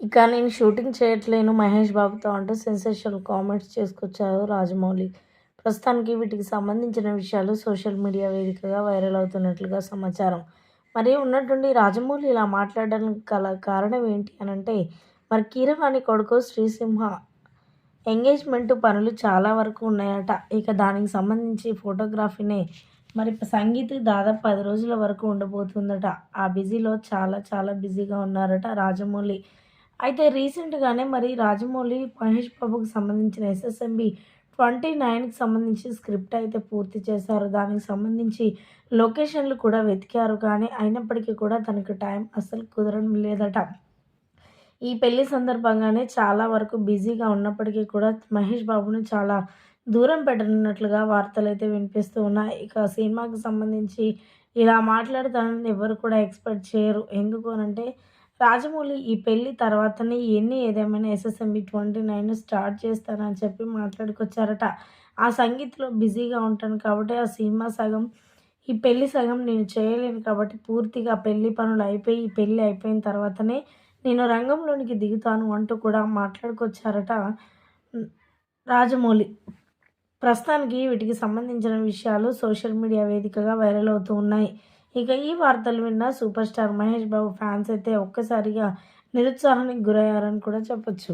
ఇక నేను షూటింగ్ చేయట్లేను. మహేష్ బాబుతో అంటూ సెన్సేషనల్ కామెంట్స్ చేసుకొచ్చారు రాజమౌళి. ప్రస్తుతానికి వీటికి సంబంధించిన విషయాలు సోషల్ మీడియా వేదికగా వైరల్ అవుతున్నట్లుగా సమాచారం. మరి ఉన్నట్టుండి రాజమౌళి ఇలా మాట్లాడడానికి గల కారణం ఏంటి అని అంటే మరి కీరవాణి కొడుకు శ్రీసింహ ఎంగేజ్మెంట్ పనులు చాలా వరకు ఉన్నాయట. ఇక దానికి సంబంధించి ఫోటోగ్రఫీనే మరి సంగీత్ దాదాపు పది రోజుల వరకు ఉండబోతుందట. ఆ బిజీలో చాలా చాలా బిజీగా ఉన్నారట రాజమౌళి. అయితే రీసెంట్గానే మరి రాజమౌళి మహేష్ బాబుకి సంబంధించిన ఎస్ఎస్ఎంబి ట్వంటీ నైన్కి సంబంధించి స్క్రిప్ట్ అయితే పూర్తి చేశారు. దానికి సంబంధించి లొకేషన్లు కూడా వెతికారు. కానీ అయినప్పటికీ కూడా తనకు టైం అస్సలు కుదరడం లేదట. ఈ పెళ్ళి సందర్భంగానే చాలా వరకు బిజీగా ఉన్నప్పటికీ కూడా మహేష్ బాబును చాలా దూరం పెట్టనున్నట్లుగా వార్తలు అయితే వినిపిస్తూ ఉన్నాయి. ఇక సినిమాకి సంబంధించి ఇలా మాట్లాడతానని ఎవరు కూడా ఎక్స్పెక్ట్ చేయరు. ఎందుకు అనంటే రాజమౌళి ఈ పెళ్ళి తర్వాతనే ఎన్ని ఏదేమైనా ఎస్ఎస్ఎంబి ట్వంటీ నైన్ స్టార్ట్ చేస్తానని చెప్పి మాట్లాడుకొచ్చారట. ఆ సంగీత్లో బిజీగా ఉంటాను కాబట్టి ఆ సినిమా సగం ఈ పెళ్ళి సగం నేను చేయలేను కాబట్టి పూర్తిగా పెళ్ళి పనులు అయిపోయి ఈ పెళ్ళి అయిపోయిన తర్వాతనే నేను రంగంలోనికి దిగుతాను అంటూ కూడా మాట్లాడుకొచ్చారట రాజమౌళి. ప్రస్తుతానికి వీటికి సంబంధించిన విషయాలు సోషల్ మీడియా వేదికగా వైరల్ అవుతూ ఉన్నాయి. ఇక ఈ వార్తలు విన్న super star Mahesh Babu fans అయితే ఒక్కసారిగా నిరుత్సాహానికి గురయ్యారని కూడా చెప్పొచ్చు.